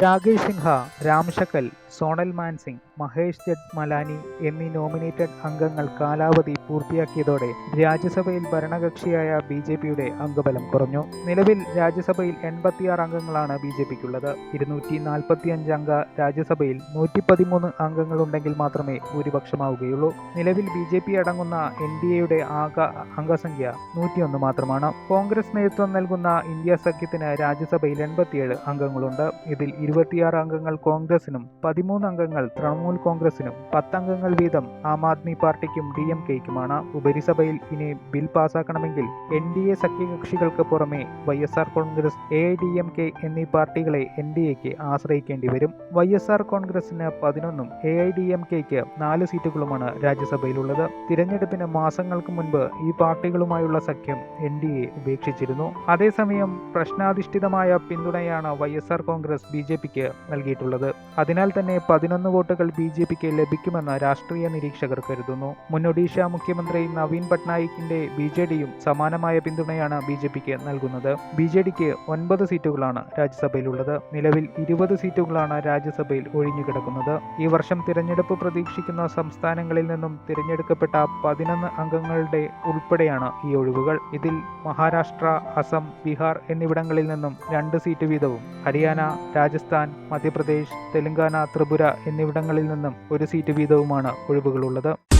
Rakesh Sinha Ram Shakal Sonal Mansingh Mahesh Jethmalani എന്നീ nominated അംഗങ്ങൾ കാലാവധി പൂർത്തിയാക്കിയതോടെ രാജ്യസഭയിൽ ഭരണകക്ഷിയായ ബി ജെ പിയുടെ അംഗബലം കുറഞ്ഞു. നിലവിൽ രാജ്യസഭയിൽ എൺപത്തിയാറ് അംഗങ്ങളാണ് ബി ജെ പിക്കുള്ളത്. ഇരുന്നൂറ്റി നാൽപ്പത്തിയഞ്ച് അംഗ രാജ്യസഭയിൽ നൂറ്റി പതിമൂന്ന് അംഗങ്ങളുണ്ടെങ്കിൽ മാത്രമേ ഭൂരിപക്ഷമാവുകയുള്ളൂ. നിലവിൽ ബി ജെ പി അടങ്ങുന്ന എൻ ഡി എയുടെ ആകെ അംഗസംഖ്യ നൂറ്റിയൊന്ന് മാത്രമാണ്. കോൺഗ്രസ് നേതൃത്വം നൽകുന്ന ഇന്ത്യ സഖ്യത്തിന് രാജ്യസഭയിൽ എൺപത്തിയേഴ് അംഗങ്ങളുണ്ട്. ഇതിൽ ഇരുപത്തിയാറ് അംഗങ്ങൾ കോൺഗ്രസിനും പതിമൂന്ന് അംഗങ്ങൾ തൃണമൂൽ കോൺഗ്രസിനും പത്തംഗങ്ങൾ വീതം ആം ആദ്മി പാർട്ടിക്കും ഡി എം കെയ്ക്കുമാണ് ഉപരിസഭയിൽ ഇനി ബിൽ പാസാക്കണമെങ്കിൽ എൻ ഡി എ സഖ്യകക്ഷികൾക്ക് പുറമെ Y S R Congress A D M K എന്നീ പാർട്ടികളെ എൻ ഡി എക്ക് ആശ്രയിക്കേണ്ടി വരും. വൈ എസ് ആർ കോൺഗ്രസിന് പതിനൊന്നും എ ഐ ഡി എം കെക്ക് നാല് സീറ്റുകളുമാണ് രാജ്യസഭയിലുള്ളത്. തിരഞ്ഞെടുപ്പിന് മാസങ്ങൾക്ക് മുൻപ് ഈ പാർട്ടികളുമായുള്ള സഖ്യം എൻ ഡി എ ഉപേക്ഷിച്ചിരുന്നു. അതേസമയം പ്രശ്നാധിഷ്ഠിതമായ പിന്തുണയാണ് Y S R Congress B J പിക്ക് നൽകിയിട്ടുള്ളത്. അതിനാൽ തന്നെ പതിനൊന്ന് വോട്ടുകൾ ബി ജെ പിക്ക് ലഭിക്കുമെന്ന് രാഷ്ട്രീയ നിരീക്ഷകർ കരുതുന്നു. മുൻ ഒഡീഷ മുഖ്യമന്ത്രി നവീൻ പട്നായിക്കിന്റെ ബി ജെ ഡിയും സമാനമായ പിന്തുണയാണ് ബി ജെ പിക്ക് നൽകുന്നത്. ബി ജെ ഡിക്ക് ഒൻപത് സീറ്റുകളാണ് രാജ്യസഭയിലുള്ളത്. നിലവിൽ ഇരുപത് സീറ്റുകളാണ് രാജ്യസഭയിൽ ഒഴിഞ്ഞുകിടക്കുന്നത്. ഈ വർഷം തിരഞ്ഞെടുപ്പ് പ്രതീക്ഷിക്കുന്ന സംസ്ഥാനങ്ങളിൽ നിന്നും തിരഞ്ഞെടുക്കപ്പെട്ട പതിനൊന്ന് അംഗങ്ങളുടെ ഉൾപ്പെടെയാണ് ഈ ഒഴിവുകൾ. ഇതിൽ മഹാരാഷ്ട്ര അസം ബീഹാർ എന്നിവിടങ്ങളിൽ നിന്നും രണ്ട് സീറ്റ് വീതവും ഹരിയാന രാജസ്ഥാൻ മധ്യപ്രദേശ് തെലങ്കാന ത്രിപുര എന്നിവിടങ്ങളിൽ നിന്നും ഒരു സീറ്റ് വീതവുമാണ് ഒഴിവുകളുള്ളത്.